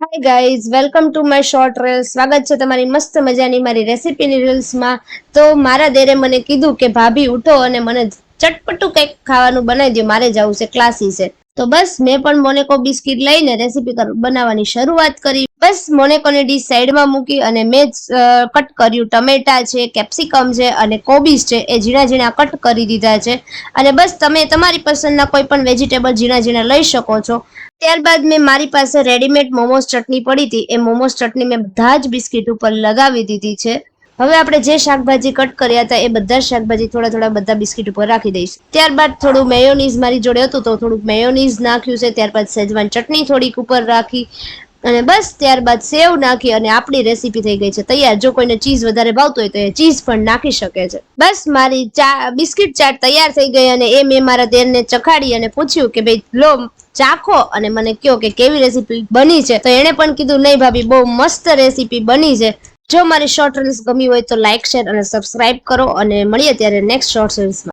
Hi guys welcome to my short reel સ્વાગત છે તમારી મસ્ત મજાની મારી રેસીપીની રીલ્સમાં તો મારા દેરે મને કીધું કે ભાભી, ઉઠો અને મને ચટપટું કંઈક ખાવાનું બનાવી દો મારે જવું છે ક્લાસી છે. તો બસ મેં પણ મોનેકો બિસ્કિટ લઈને રેસીપી બનાવવાની શરૂઆત કરી. બસ મોનેકોની ડીશ સાઈડમાં મૂકી અને મેં કટ કર્યું. ટમેટા છે, કેપ્સિકમ છે અને કોબીજ છે, એ ઝીણા ઝીણા કટ કરી દીધા છે. અને બસ તમે તમારી પસંદના કોઈ પણ વેજીટેબલ ઝીણા ઝીણા લઈ શકો છો. ત્યારબાદ મેં મારી પાસે રેડીમેડ મોમોસ ચટણી પડી હતી. એ મોમોસ ચટણી મેં બધા જ બિસ્કિટ ઉપર લગાવી દીધી છે. હવે આપણે જે શાકભાજી કટ કર્યા હતા એ બધા શાકભાજી થોડા થોડા બધા બિસ્કિટ ઉપર રાખી દઈશું. ત્યારબાદ થોડું મેયોનીઝ મારી જોડે હતું તો થોડુંક મેયોનીઝ નાખ્યું છે, ત્યારબાદ સેજવાન ચટણી થોડીક ઉપર રાખી અને બસ ત્યારબાદ સેવ નાખી અને આપણી રેસીપી થઈ ગઈ છે. તૈયાર. જો કોઈને ચીઝ વધારે ભાવતું હોય તો એ ચીઝ પણ નાખી શકે છે. બસ મારી ચા, બિસ્કિટ ચાટ તૈયાર થઈ ગઈ અને એ મેં મારા દેરને ચખાડી અને પૂછ્યું કે ભાઈ, લો, ચાખો? અને મને કયો કે કેવી રેસીપી બની છે. તો એણે પણ કીધું, નહીં ભાભી, બહુ મસ્ત રેસીપી બની છે. જો મારી શોર્ટ રીલ્સ ગમી હોય તો લાઇક શેર અને સબસ્ક્રાઇબ કરો અને મળીએ ત્યારે નેક્સ્ટ શોર્ટ રીલ્સમાં